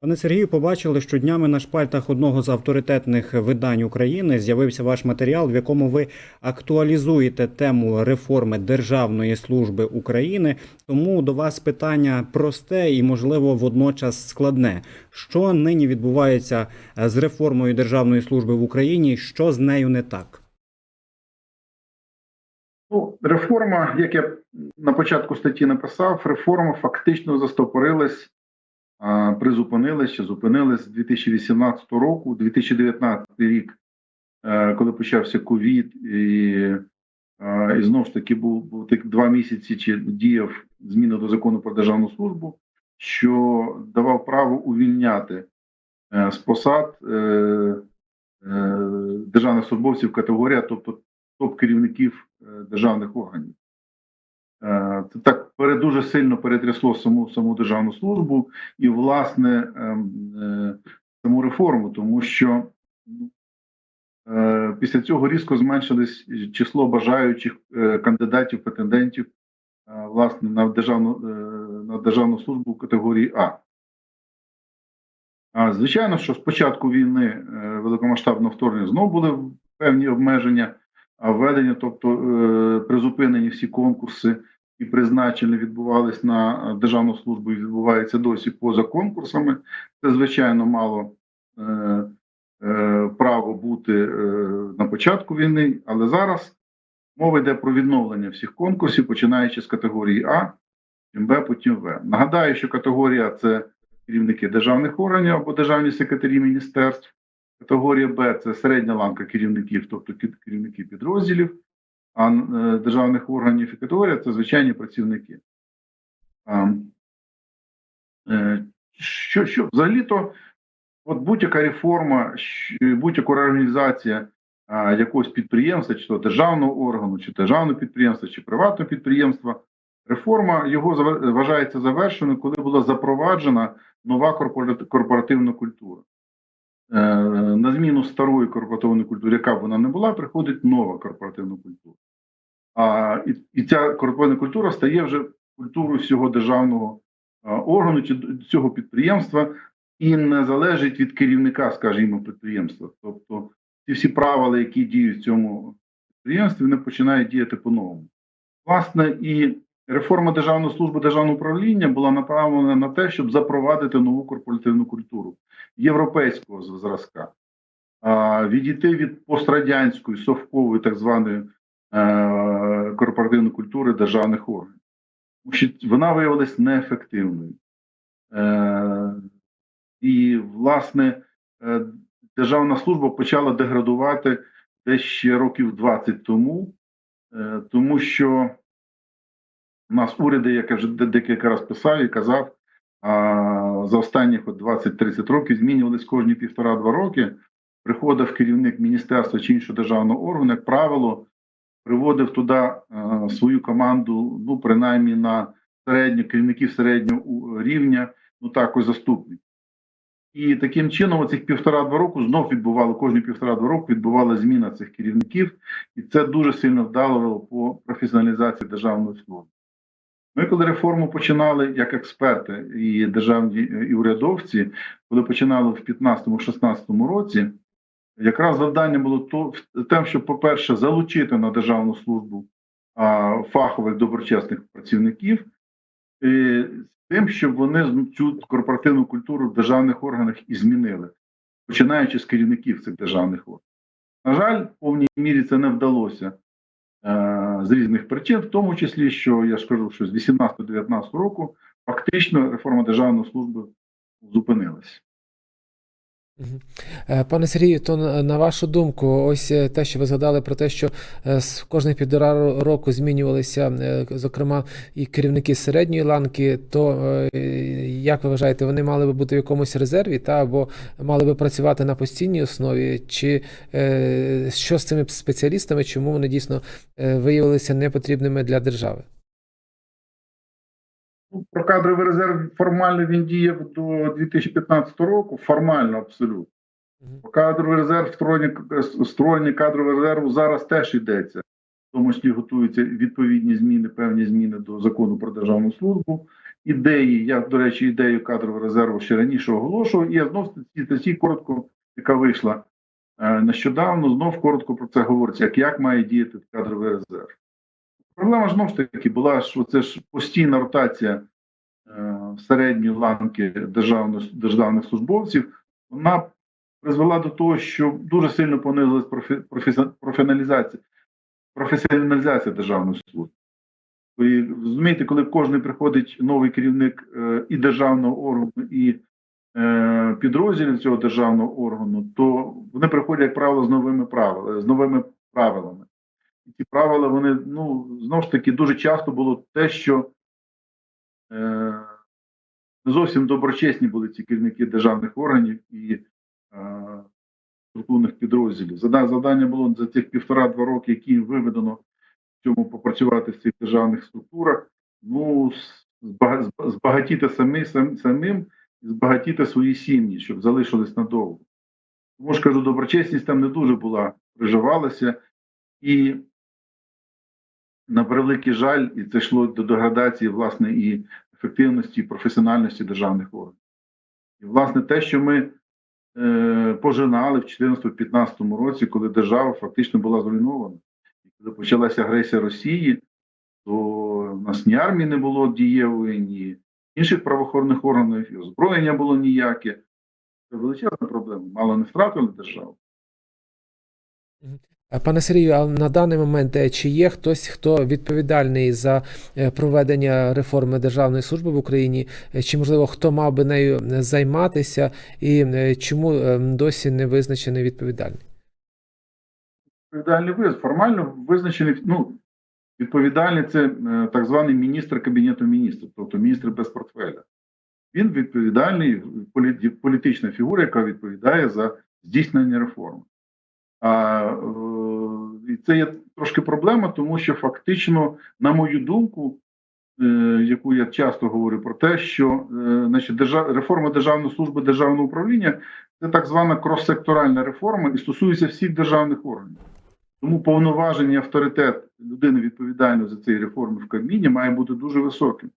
Пане Сергію, побачили, що днями на шпальтах одного з авторитетних видань України з'явився ваш матеріал, в якому ви актуалізуєте тему реформи Державної служби України. Тому до вас питання просте і, можливо, водночас складне. Що нині відбувається з реформою Державної служби в Україні? Що з нею не так? Ну, реформа, як я на початку статті написав, реформа фактично застопорилась, а, призупинилась чи зупинилась з 2018 року, 2019 рік, е, коли почався ковід, і, і знову ж таки був, був так два місяці чи діяв зміни до закону про державну службу, що давав право увільняти е, з посад е, державних службовців категорія, тобто топ-керівників державних органів. Це так дуже сильно перетрясло саму саму державну службу і, власне, ем, е, саму реформу, тому що е, після цього різко зменшилось число бажаючих е, кандидатів, претендентів власне на державну, на державну службу категорії А. А, Звичайно, що з початку війни великомасштабного вторгнення знову були певні обмеження а введення, тобто призупинені всі конкурси і призначення відбувались на державну службу і відбуваються досі поза конкурсами. Це звичайно мало е, е, право бути е, на початку війни, але зараз мова йде про відновлення всіх конкурсів, починаючи з категорії А, потім Б, потім В. Нагадаю, що категорія це керівники державних органів або державні секретарі міністерств. Категорія Б це середня ланка керівників, тобто керівники підрозділів а е, державних органів. І категорія це звичайні працівники. Е, Що, що взагалі-то, от будь-яка реформа, будь-яка реорганізація якогось підприємства, чи то державного органу, чи державного підприємства, чи приватного підприємства, реформа його вважається завершеною, коли була запроваджена нова корпоративна культура. Е, на зміну старої корпоративної культури, яка б вона не була, приходить нова корпоративна культура. А, і, і ця корпоративна культура стає вже культурою всього державного органу чи цього підприємства і не залежить від керівника, скажімо, підприємства. Тобто ці всі правила, які діють в цьому підприємстві, вони починають діяти по-новому. Власне, і реформа державної служби державного управління була направлена на те, щоб запровадити нову корпоративну культуру європейського зразка, відійти від пострадянської совкової так званої е, корпоративної культури державних органів. Вона виявилась неефективною. Е, і, власне, е, державна служба почала деградувати десь ще років 20 тому, е, тому що у нас уряди, як я вже декілька разів писав і казав, за останніх от 20-30 років змінювались кожні півтора-два роки. Приходив керівник міністерства чи іншого державного органу, як правило, приводив туди е, свою команду, ну, принаймні на середню, керівників середнього рівня, ну також заступник. І таким чином, оцих півтора-два року знов відбувало, кожні півтора-два року відбувала зміна цих керівників, і це дуже сильно вдало по професіоналізації державної служби. Ми, коли реформу починали як експерти і державні і урядовці, коли починали в 15-16 році, якраз завдання було то тим, щоб, по-перше, залучити на державну службу а, фахових доброчесних працівників, і з тим, щоб вони цю корпоративну культуру в державних органах і змінили, починаючи з керівників цих державних органів. На жаль, в повній мірі це не вдалося е, з різних причин, в тому числі, що я ж кажу, що з 18-19 року фактично реформа державної служби зупинилась. Е, Пане Сергію, то на вашу думку, ось е, те, що ви згадали про те, що е, з кожних півтора року змінювалися, зокрема, і керівники середньої ланки, то як ви вважаєте, вони мали би бути в якомусь резерві, та або мали би працювати на постійній основі, чи що з цими спеціалістами, чому вони дійсно виявилися непотрібними для держави? Про кадровий резерв формально він діяв до 2015 року, формально абсолютно. Про кадровий резерв, створення кадрового резерву зараз теж йдеться. В тому числі готуються відповідні зміни, певні зміни до закону про державну службу. ідеї. Я, до речі, ідею кадрового резерву ще раніше оголошував, і я знов ці статті коротко, яка вийшла е, нещодавно, знов коротко про це говориться, як, як має діяти кадровий резерв. Проблема ж знов ж таки була, що це ж постійна ротація е, середньої ланки державних, державних службовців, вона призвела до того, що дуже сильно понизилась профі, професі- професіоналізація, професіоналізація державної служби. І розумієте, коли кожен приходить новий керівник е, і державного органу, і е, підрозділів цього державного органу, то вони приходять, як правило, з новими правилами, з новими правилами. І ці правила, вони ну знову ж таки дуже часто було те, що е, не зовсім доброчесні були ці керівники державних органів і е, структурних підрозділів. Завдання було за цих півтора-два роки, які їм виведено в цьому попрацювати в цих державних структурах. Ну, збагатіти самі, сам, самим і збагатіти свої сім'ї, щоб залишились надовго. Тому ж кажу, доброчесність там не дуже була, приживалася, і на превеликий жаль, і це йшло до деградації власне і ефективності, і професіональності державних органів. І власне те, що ми е, пожинали в 2014-2015 році, коли держава фактично була зруйнована, і коли почалася агресія Росії, то в нас ні армії не було дієвої, ні інших правоохоронних органів, і озброєння було ніяке. Це величезна проблема. Мало не втратили державу. Е, Пане Сергію, а на даний момент е, чи є хтось, хто відповідальний за е, проведення реформи державної служби в Україні, чи можливо хто мав би нею займатися, і чому досі не визначений відповідальний? Відповідальний виз формально визначений ну, відповідальний це так званий міністр кабінету міністрів, тобто міністр без портфеля. Він відповідальний політична фігура, яка відповідає за здійснення реформи. Е, і це є трошки проблема, тому що фактично, на мою думку, е, яку я часто говорю про те, що е, значить, реформа державної служби державного управління це так звана крос-секторальна реформа і стосується всіх державних органів. Тому повноваження і авторитет людини відповідальної за цієї реформи в Кабміні має бути дуже високим.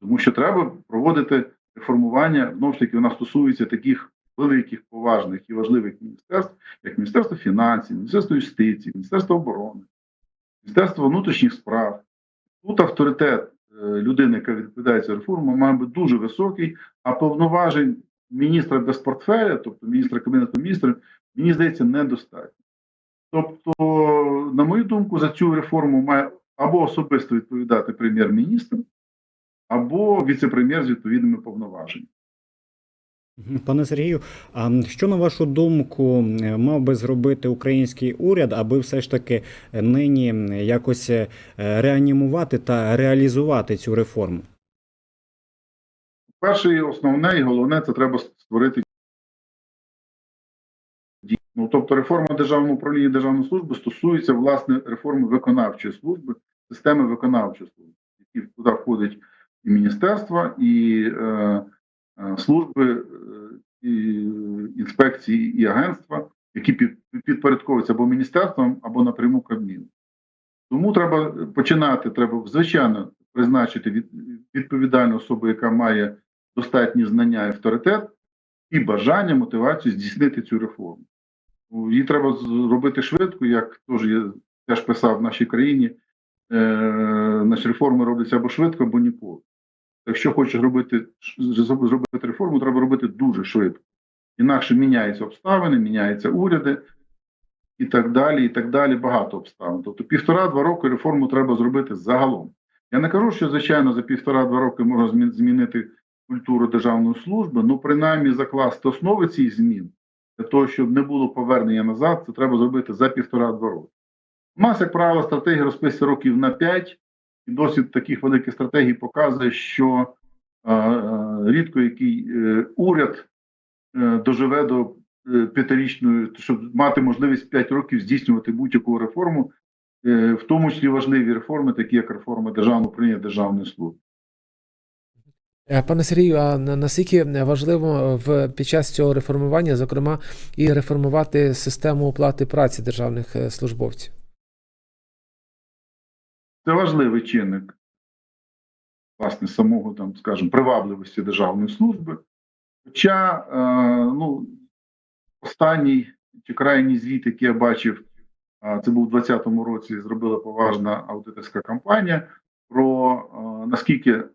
Тому що треба проводити реформування, знову ж таки, вона стосується таких великих, поважних і важливих міністерств, як Міністерство фінансів, Міністерство юстиції, Міністерство оборони, Міністерство внутрішніх справ. Тут авторитет е, людини, яка відповідає за реформу, має бути дуже високий, а повноважень міністра без портфеля, тобто міністра кабінету міністрів, мені здається, недостатньо. Тобто, на мою думку, за цю реформу має або особисто відповідати прем'єр-міністр, або віце-прем'єр з відповідними повноваженнями. Пане Сергію, а що на вашу думку мав би зробити український уряд, аби все ж таки нині якось е, реанімувати та реалізувати цю реформу? Перше і основне, і головне це треба створити Ну, тобто реформа державного управління державної служби стосується власне реформи виконавчої служби, системи виконавчої служби, які туди входять і міністерства, і е, служби, е, і інспекції, і агентства, які підпорядковуються або міністерством, або напряму Кабміну. Тому треба починати, треба звичайно призначити відповідальну особу, яка має достатні знання і авторитет, і бажання, мотивацію здійснити цю реформу. Її треба зробити швидко, як теж я теж писав в нашій країні. Е, наші реформи робляться або швидко, або ніколи. Якщо хочеш робити, зробити реформу, треба робити дуже швидко. Інакше міняються обставини, міняються уряди і так далі, і так далі. Багато обставин. Тобто півтора-два роки реформу треба зробити загалом. Я не кажу, що, звичайно, за півтора-два роки можна змінити культуру державної служби, ну принаймні закласти основи цих змін для того, щоб не було повернення назад, це треба зробити за півтора-два роки. У нас, як правило, стратегія розписується років на 5, і досвід таких великих стратегій показує, що е, е, рідко який е, уряд доживе до п'ятирічної, щоб мати можливість 5 років здійснювати будь-яку реформу, в тому числі важливі реформи, такі як реформа державного управління державної служби. Пане Сергію, а наскільки важливо в під час цього реформування, зокрема, і реформувати систему оплати праці державних службовців? Це важливий чинник. власне самого там, скажімо, привабливості державної служби. Хоча е, ну, останній чи крайній звіт, який я бачив, це був у 2020 році, зробила поважна аудиторська кампанія про е, наскільки е,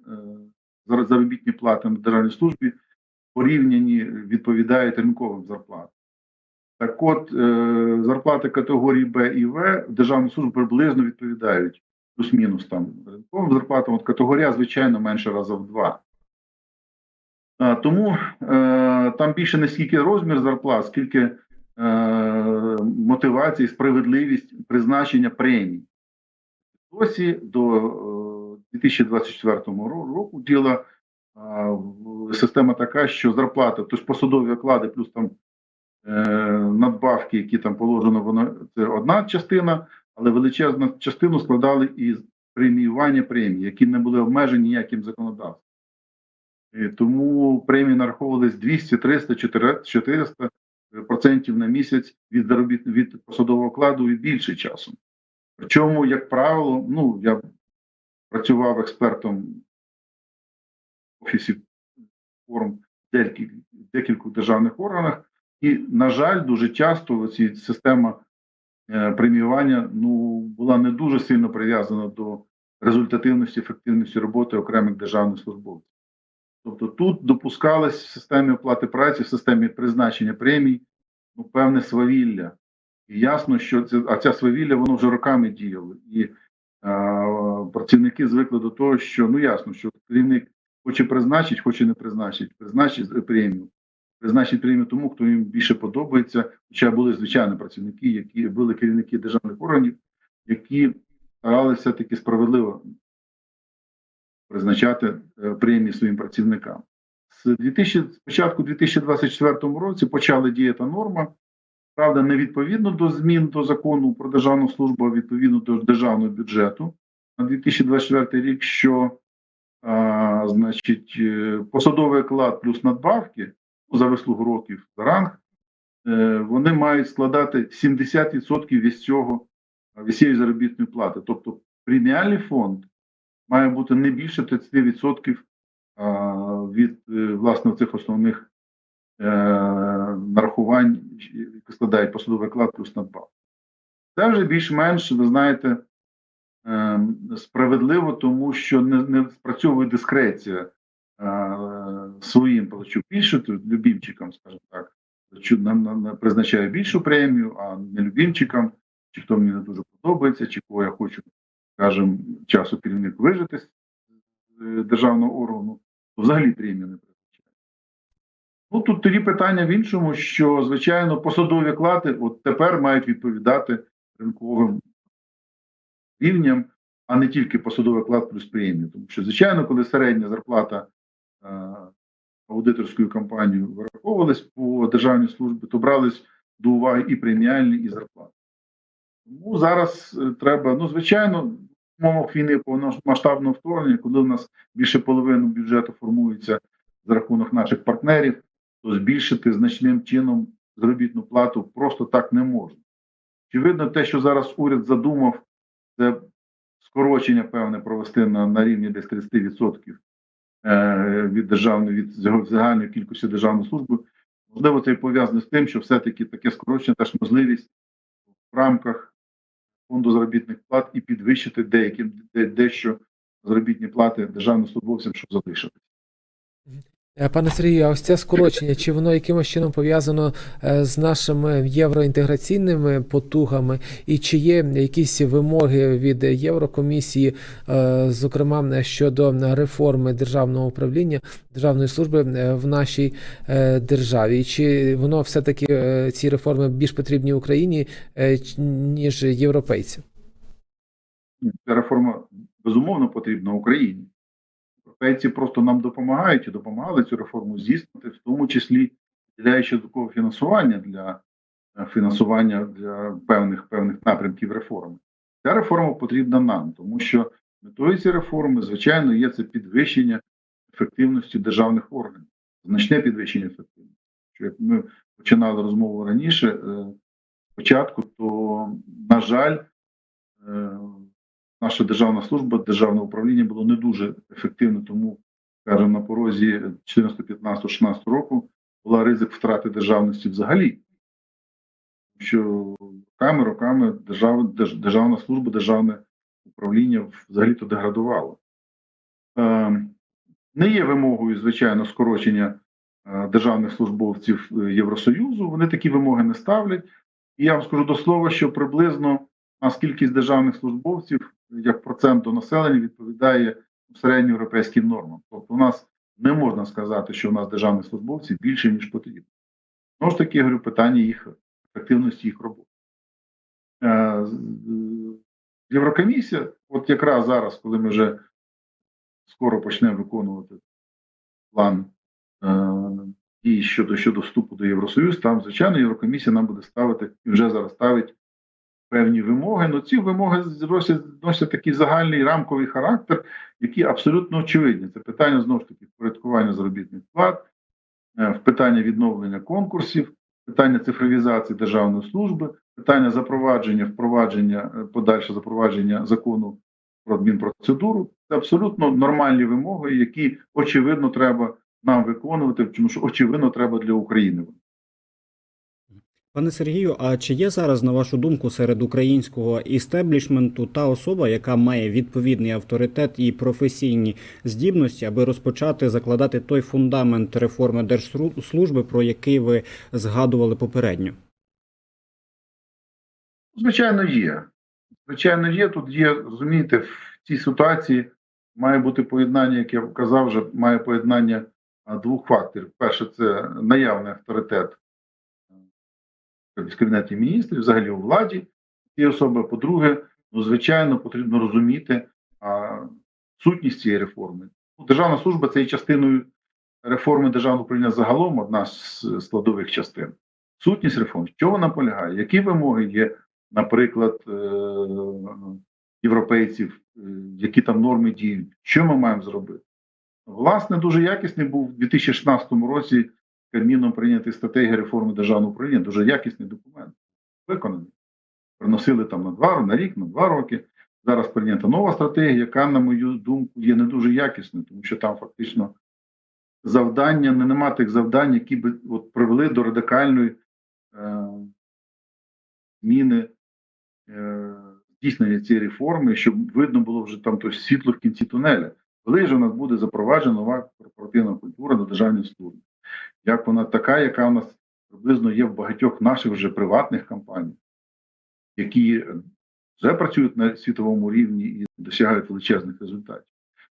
заробітні плати на державній службі порівняні відповідають ринковим зарплатам. Так от, зарплати категорії Б і В в державній службі приблизно відповідають плюс-мінус там ринковим зарплатам. От категорія, звичайно, менше раза в два. Тому е, там більше не скільки розмір зарплат, скільки е, мотивації, справедливість призначення премій. Досі до е, 2024 року діла система така, що зарплата, тобто посадові оклади, плюс там е, надбавки, які там положено, воно це одна частина, але величезну частину складали і преміювання премій, які не були обмежені ніяким законодавством. І тому премії нараховувались 200, 300, 400 400 процентів на місяць від заробіт від посадового окладу і більше часу. Причому, як правило, ну я працював експертом в офісі форм декількох, державних органах, і, на жаль, дуже часто ці система преміювання ну, була не дуже сильно прив'язана до результативності, ефективності роботи окремих державних службовців. Тобто тут допускалось в системі оплати праці, в системі призначення премій, ну, певне свавілля. І ясно, що це, а ця свавілля воно вже роками діяло. І е, працівники звикли до того, що ну ясно, що керівник хоче призначить, хоче не призначить, призначить премію. Призначить премію тому, хто їм більше подобається. Хоча були звичайно працівники, які були керівники державних органів, які старалися таки справедливо призначати е, премії своїм працівникам. З 2000, з початку 2024 році почала діяти норма. Правда, не відповідно до змін до закону про державну службу, а відповідно до державного бюджету на 2024 рік, що а, значить, е, посадовий оклад плюс надбавки за вислугу років ранг, е, вони мають складати 70% від цього від цієї заробітної плати. Тобто преміальний фонд має бути не більше 30% від е, власне цих основних е, нарахувань, які складають посадовий оклад плюс надбавка. Це вже більш-менш, ви знаєте, е, справедливо, тому що не, не спрацьовує дискреція е, своїм плачу більше, то любімчикам, скажімо так, призначаю більшу премію, а не любімчикам, чи хто мені не дуже подобається, чи кого я хочу, скажімо, часу керівник вижити з е, державного органу, то взагалі премію не призначає. Ну тут тоді питання в іншому, що звичайно посадові оклади от тепер мають відповідати ринковим рівням, а не тільки посадовий оклад плюс премію. Тому що, звичайно, коли середня зарплата е, аудиторською компанією вираховувалась по державній службі, то брались до уваги і преміальні, і зарплати. Тому зараз е, треба, ну звичайно, в умовах війни повномасштабного вторгнення, коли в нас більше половини бюджету формується за рахунок наших партнерів, то збільшити значним чином заробітну плату просто так не можна. Очевидно, те, що зараз уряд задумав, це скорочення певне провести на, на рівні десь 30% е, від державної від заг- загальної кількості державної служби. Можливо, це і пов'язано з тим, що все-таки таке скорочення теж можливість в рамках фонду заробітних плат і підвищити деяким дещо заробітні плати державним службовцям, щоб залишитися. Е, Пане Сергію, а ось це скорочення, чи воно якимось чином пов'язано е, з нашими євроінтеграційними потугами, і чи є якісь вимоги від Єврокомісії, е, зокрема щодо реформи державного управління державної служби в нашій державі? Чи воно все-таки е, ці реформи більш потрібні Україні ніж європейцям? Ця реформа безумовно потрібна Україні. Європейці просто нам допомагають і допомагали цю реформу здійснити, в тому числі виділяючи такого фінансування для е, фінансування для певних певних напрямків реформи. Ця реформа потрібна нам, тому що метою цієї реформи, звичайно, є це підвищення ефективності державних органів, значне підвищення ефективності. Що як ми починали розмову раніше, е, спочатку, то, на жаль, е, наша державна служба, державне управління було не дуже ефективно, тому скажімо, на порозі 14, 15, 16 року була ризик втрати державності взагалі. Що роками, роками держав, держ- державна служба, державне управління взагалі-то деградувало. Е, не є вимогою, звичайно, скорочення е, державних службовців е, Євросоюзу. Вони такі вимоги не ставлять. І я вам скажу до слова, що приблизно у нас кількість державних службовців як процент до населення відповідає середньоєвропейським нормам. Тобто, у нас не можна сказати, що у нас державних службовців більше ніж потрібно. Знову ж таки, я говорю, питання їх ефективності їх роботи. Е, Єврокомісія, от якраз зараз, коли ми вже скоро почнемо виконувати план е, дій щодо, щодо вступу до Євросоюзу, там, звичайно, Єврокомісія нам буде ставити і вже зараз ставить певні вимоги. Ну ці вимоги носять, носять такий загальний рамковий характер, які абсолютно очевидні. Це питання знову ж таки впорядкування заробітних плат, е, питання відновлення конкурсів, питання цифровізації державної служби, питання запровадження, впровадження, е, подальше запровадження закону про адмінпроцедуру. Це абсолютно нормальні вимоги, які очевидно треба нам виконувати, тому що очевидно треба для України. Пане Сергію, а чи є зараз, на вашу думку, серед українського істеблішменту та особа, яка має відповідний авторитет і професійні здібності, аби розпочати закладати той фундамент реформи держслужби, про який ви згадували попередньо? Звичайно, є. Звичайно, є. Тут є, розумієте, в цій ситуації має бути поєднання, як я казав, вже має поєднання двох факторів. Перше, це наявний авторитет в кабінеті міністрів, взагалі у владі цієї особи. По-друге, ну, звичайно, потрібно розуміти а, сутність цієї реформи. Ну, Державна служба це є частиною реформи державного управління загалом, одна з складових частин. Сутність реформ, що вона полягає, які вимоги є наприклад, е, європейців, е, які там норми діють, що ми маємо зробити. Власне, дуже якісний був у 2016 році Кабміном прийнятий стратегія реформи державного управління, дуже якісний документ, виконаний. Приносили там на два на рік, на два роки. Зараз прийнята нова стратегія, яка, на мою думку, є не дуже якісною, тому що там фактично завдання, не нема тих завдань, які би от, привели до радикальної е, зміни е, здійснення цієї реформи, щоб видно було вже там то світло в кінці тунеля. Коли ж у нас буде запроваджена нова корпоративна культура на державній службі? Як вона така, яка у нас приблизно є в багатьох наших вже приватних компаній, які вже працюють на світовому рівні і досягають величезних результатів.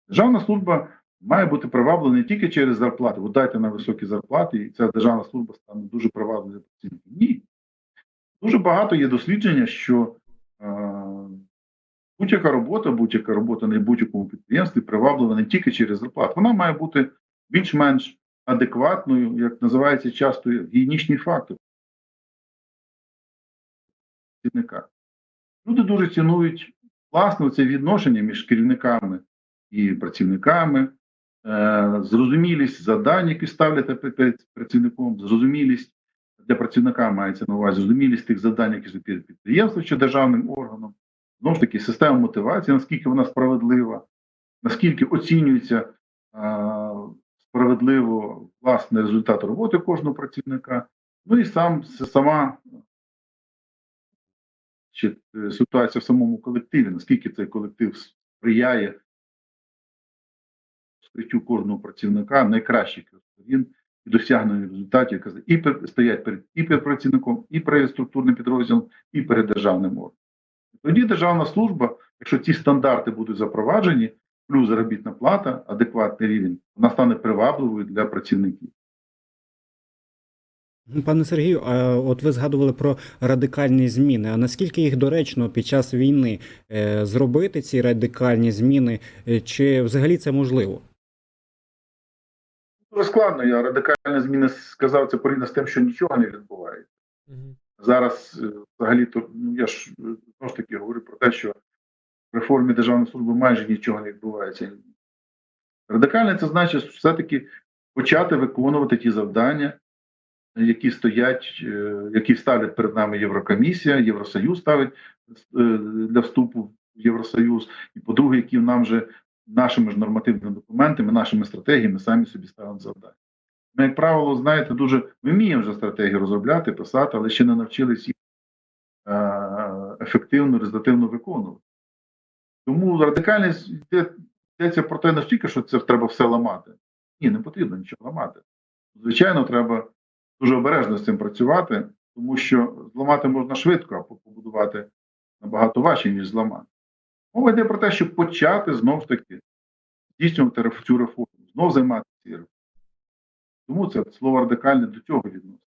Державна служба має бути приваблена не тільки через зарплати. Ви дайте на високі зарплати, і ця державна служба стане дуже привабливою працівників. Ні. Дуже багато є дослідження, що е, будь-яка робота, будь-яка робота на будь-якому підприємстві приваблива не тільки через зарплату. Вона має бути більш-менш адекватною, як називається часто гігієнічний фактор. Люди дуже цінують власне це відношення між керівниками і працівниками, е, зрозумілість завдань, які ставлять перед працівником, зрозумілість для працівника мається на увазі зрозумілість тих завдань, які стоять підприємством чи державним органом. Знову ж таки, система мотивації, наскільки вона справедлива, наскільки оцінюється справедливо власне результат роботи кожного працівника. Ну і сам сама чи, е, ситуація в самому колективі, наскільки цей колектив сприяє скриттю кожного працівника найкращих сторін і досягненню результатів, які і стоять перед і перед працівником, і перед структурним підрозділом, і перед державним органом. Тоді державна служба, якщо ці стандарти будуть запроваджені, плюс заробітна плата, адекватний рівень, вона стане привабливою для працівників. Пане Сергію, а от ви згадували про радикальні зміни. А наскільки їх доречно під час війни е, зробити ці радикальні зміни, е, чи взагалі це можливо? Дуже складно. Я радикальні зміни сказав це порівняно з тим, що нічого не відбувається. Мгм. Зараз е, взагалі то ну я ж знову ж таки говорю про те, що реформі державної служби майже нічого не відбувається. Радикальне це значить все-таки почати виконувати ті завдання, які стоять, е, які ставлять перед нами Єврокомісія, Євросоюз ставить е, для вступу в Євросоюз, і по-друге, які нам вже нашими ж нормативними документами, нашими стратегіями самі собі ставимо завдання. Ми, як правило, знаєте, дуже ми вміємо вже стратегії розробляти, писати, але ще не навчились їх е, ефективно, результативно виконувати. Тому радикальність йдеться про те, не стільки, що це треба все ламати. Ні, не потрібно нічого ламати. Звичайно, треба дуже обережно з цим працювати, тому що зламати можна швидко, а побудувати набагато важче, ніж зламати. Мова йде про те, щоб почати знов ж таки здійснювати цю реформу, знов займатися цією реформою. Тому це слово радикальне до цього відноситься.